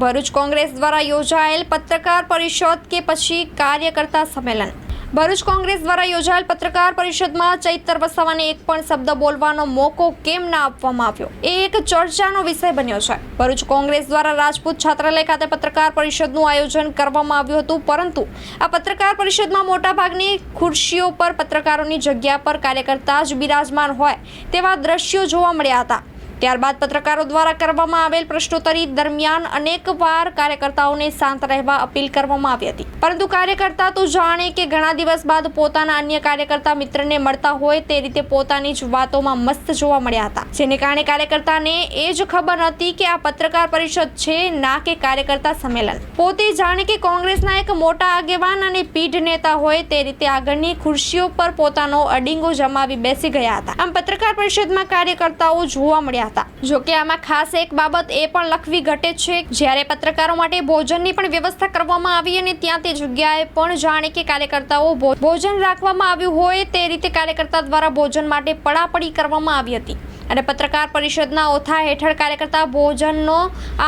ભરૂચ કોંગ્રેસ દ્વારા યોજાયેલ પત્રકાર પરિષદ કે પછી કાર્યકર્તા સંમેલન. ભરૂચ કોંગ્રેસ દ્વારા યોજાયેલ પત્રકાર પરિષદમાં ચૈતર વસાવાને એક પણ શબ્દ બોલવાનો મોકો કેમ ના આપવામાં આવ્યો? એ એક ચર્ચાનો વિષય બન્યો છે. ભરૂચ કોંગ્રેસ દ્વારા રાજપૂત છાત્રાલય ખાતે પત્રકાર પરિષદનું આયોજન કરવામાં આવ્યું હતું, પરંતુ આ પત્રકાર પરિષદમાં મોટાભાગની ખુરશીઓ પર પત્રકારોની જગ્યા પર કાર્યકર્તા જ બિરાજમાન હોય તેવા દ્રશ્યો જોવા મળ્યા હતા. ત્યારબાદ પત્રકારો દ્વારા કરવામાં આવેલ પ્રશ્નોત્તરી દરમિયાન અનેકવાર કાર્યકર્તાઓને શાંત રહેવા અપીલ કરવામાં આવી હતી. પરંતુ કાર્યકર્તા તો જાણે કે ઘણા દિવસ બાદ પોતાના અન્ય કાર્યકર્તા મિત્રને મળતા હોય તે રીતે પોતાની જ વાતોમાં મસ્ત જોવા મળ્યા હતા. જેને કારણે કાર્યકર્તાને એ જ ખબર હતી કે આ પત્રકાર પરિષદ છે, ના કે કાર્યકર્તા સંમેલન. પોતે જાણે કે કોંગ્રેસના એક મોટા આગેવાન અને પીઢ નેતા હોય તે રીતે આગળની ખુરશીઓ પર પોતાનો અડીંગો જમાવી બેસી ગયા હતા. આમ પત્રકાર પરિષદમાં કાર્યકર્તાઓ જોવા મળ્યા હતા. જોકે આમાં ખાસ એક બાબત એ પણ લખવી ઘટે છે, જ્યારે પત્રકારો માટે ભોજનની પણ વ્યવસ્થા કરવામાં આવી અને ત્યાં તે જગ્યાએ પણ જાણે કે કાર્યકર્તાઓ ભોજન રાખવામાં આવ્યું હોય તે રીતે કાર્યકર્તા દ્વારા ભોજન માટે પડાપડી કરવામાં આવી હતી. અને પત્રકાર પરિષદના ઓથા હેઠળ કાર્યકર્તા ભોજનનો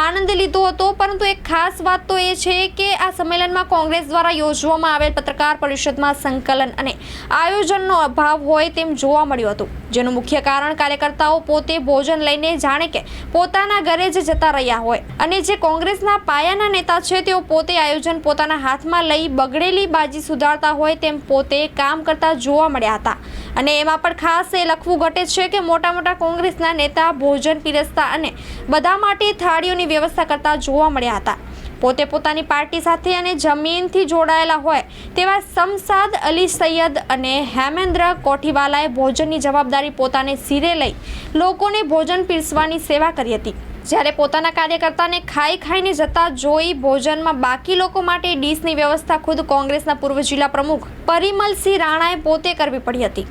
આનંદ લીધો હતો. પરંતુ એક ખાસ વાત તો એ છે કે આ સંમેલનમાં કોંગ્રેસ દ્વારા યોજવામાં આવેલ પત્રકાર પરિષદમાં સંકલન અને આયોજનનો અભાવ હોય તેમ જોવા મળ્યું હતું. જેનું મુખ્ય કારણ કાર્યકર્તાઓ પોતે ભોજન લઈને જાણે કે પોતાના ઘરે જ જતા રહ્યા હોય. અને જે કોંગ્રેસના પાયાના નેતા છે, તેઓ પોતે આયોજન પોતાના હાથમાં લઈ બગડેલી બાજી સુધારતા હોય તેમ પોતે કામ કરતા જોવા મળ્યા હતા. અને એમાં પણ ખાસ એ લખવું ઘટે છે કે મોટા મોટા કોંગ્રેસના નેતા ભોજન પીરસતા અને બધા માટે થાળીઓની વ્યવસ્થા કરતા જોવા મળ્યા હતા. પોતે પોતાની પાર્ટી સાથે અને જમીનથી જોડાયેલા હોય તેવા સમસાદ અલી સૈયદ અને હેમેન્દ્ર કોઠીવાલાએ ભોજનની જવાબદારી પોતાને સિરે લઈ લોકોને ભોજન પીરસવાની સેવા કરી હતી. જ્યારે પોતાના કાર્યકર્તાને ખાઈ ખાઈને જતા જોઈ ભોજનમાં બાકી લોકો માટે ડીશની વ્યવસ્થા ખુદ કોંગ્રેસના પૂર્વ જિલ્લા પ્રમુખ પરિમલસિંહ રાણાએ પોતે કરવી પડી હતી.